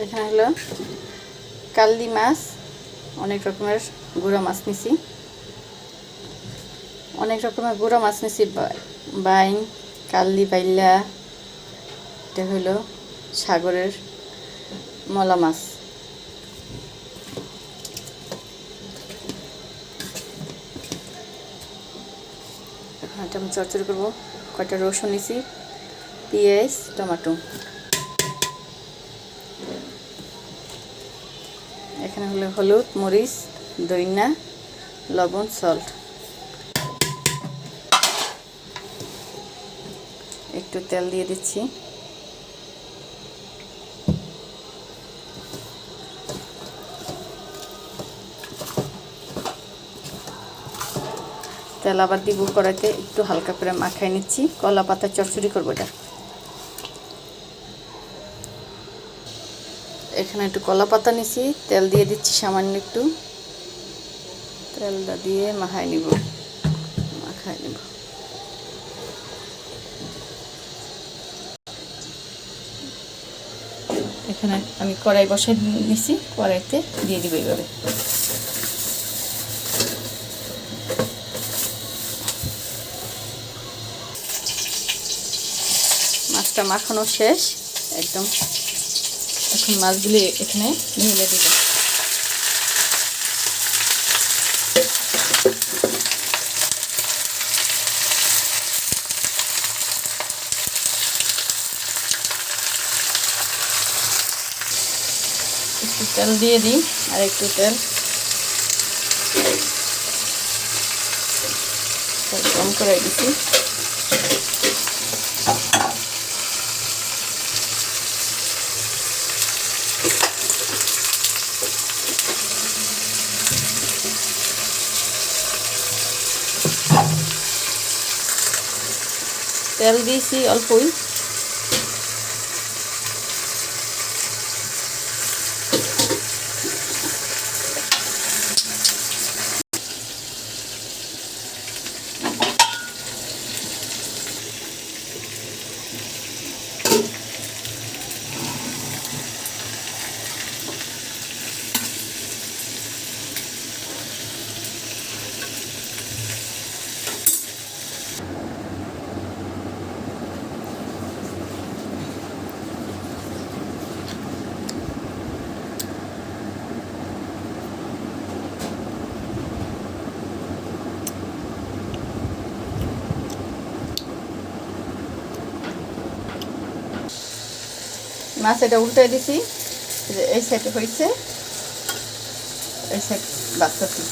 এখানে হলো কাল্লি মাছ। অনেক রকমের গুঁড়া মাছ নিছি। অনেক রকমের গুঁড়া মাছ নিছি বাইন বাইং কাল্লি বাইল্লা এটা হলো সাগরের মলা মাছ। এখন এটা আমি চরচড়ি করব। কয়টা রসুন নিছি, পেঁয়াজ, টমেটো। এখানে হলো হলুদ, মরিচ, দইনা, লবণ সল্ট একটু তেল দিয়ে দিচ্ছি। তেল আবার দিব কড়াইতে, একটু হালকা করে মাখাই নিচ্ছি। কলা পাতা চচ্চড়ি করব এটা। এখানে একটু কলা পাতা নিছি, তেল দিয়ে দিচ্ছি সামান্য একটু। তেলটা দিয়ে মাখাই নিব মাখাই নিব। এখানে আমি কড়াই বসাই নিছি, কড়াইতে দিয়ে দিব এইভাবে। মাছটা মাখানো শেষ, একদম এখন মাছগুলি এখানে ঢেলে দিব। একটু তেল দিয়ে দিই, আর একটু তেল। কম করে দিচ্ছি তেল দিয়েছি অল্পই মাছ এটা উল্টে দিছি এই সাইডে হয়েছে এই সাইড বাচ্চাছি